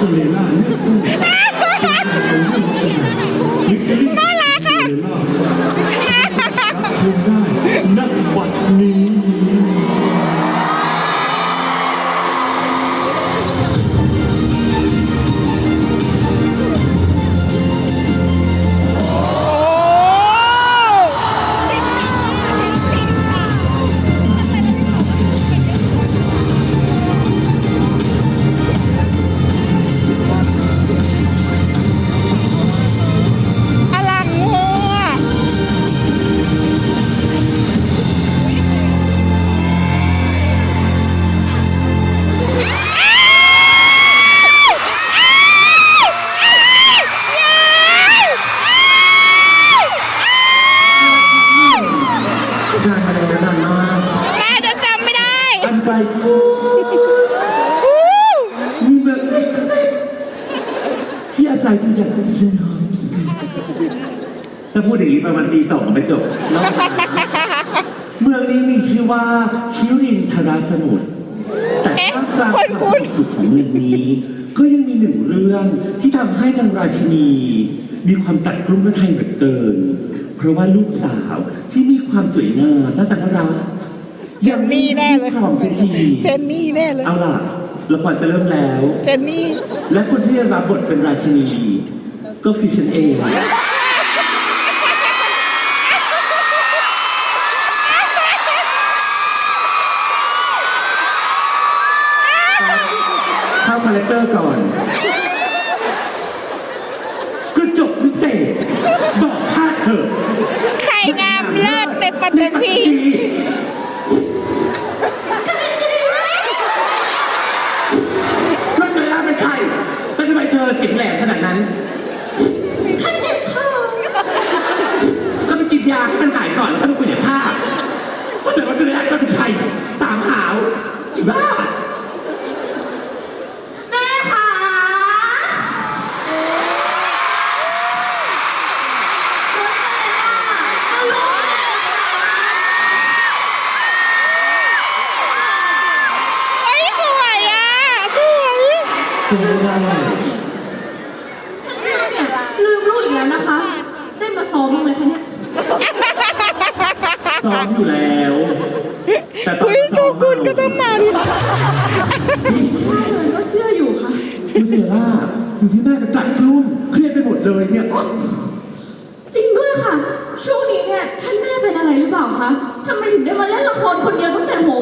รถเไกลโอ้มีเมืองเล็กๆที่อาศัยอยู่อย่างสงบสุขถ้าพูดอย่างนี้ประมาณปีสองไม่จบนากเมืองนี้มีชื่อว่าคิรินทราสมุทรแต่ท่ามกลางความสุขของเมืองนี้ ก็ยังมีหนึ่งเรื่องที่ทำให้นางราชินี มีความตัดกลุ้มพระไทยเหลือเกิน เพราะว่าลูกสาวที่มีความสวยงามน่าตาน่ารัก เจนนี่แน่เลยของสักทีเจนนี่แน่เลย เอาล่ะละครจะเริ่มแล้ว เจนนี่ และคนที่จะรับบทเป็นราชินีก็คือฉันเอง เข้าคาแรคเตอร์ก่อน กระจกวิเศษ บอกข้าเถอะไข่งามเลิศในปัตตภีแทำไมเธอเสียงแหลมขนาดนั้นข้าเจ็บคอแล้วไปกินยาให้มันหายก่อนแล้วค่อยมาคุยกับข้าว่าแต่ว่าเจอแล้วเป็นใครสามขาวอีบ้าแม่ค่ะเฮ้ยสวยอะ นะคะ ได้มาซ้อมบ้างไหมคะเนี่ยซ้อมอยู่แล้ว แต่ตอนเฮ้ยโชกุนก็ต้องมาดิถ้าเดินก็เชื่ออยู่ค่ะ ดูสิล่ะดูที่แม่จะจัดกลุ้มเครียดไปหมดเลยเนี่ย จริงด้วยค่ะ ช่วงนี้เนี่ยท่านแม่เป็นอะไรหรือเปล่าคะทำไมถึงได้มาเล่นละครคนเดียวตั้งแต่หัว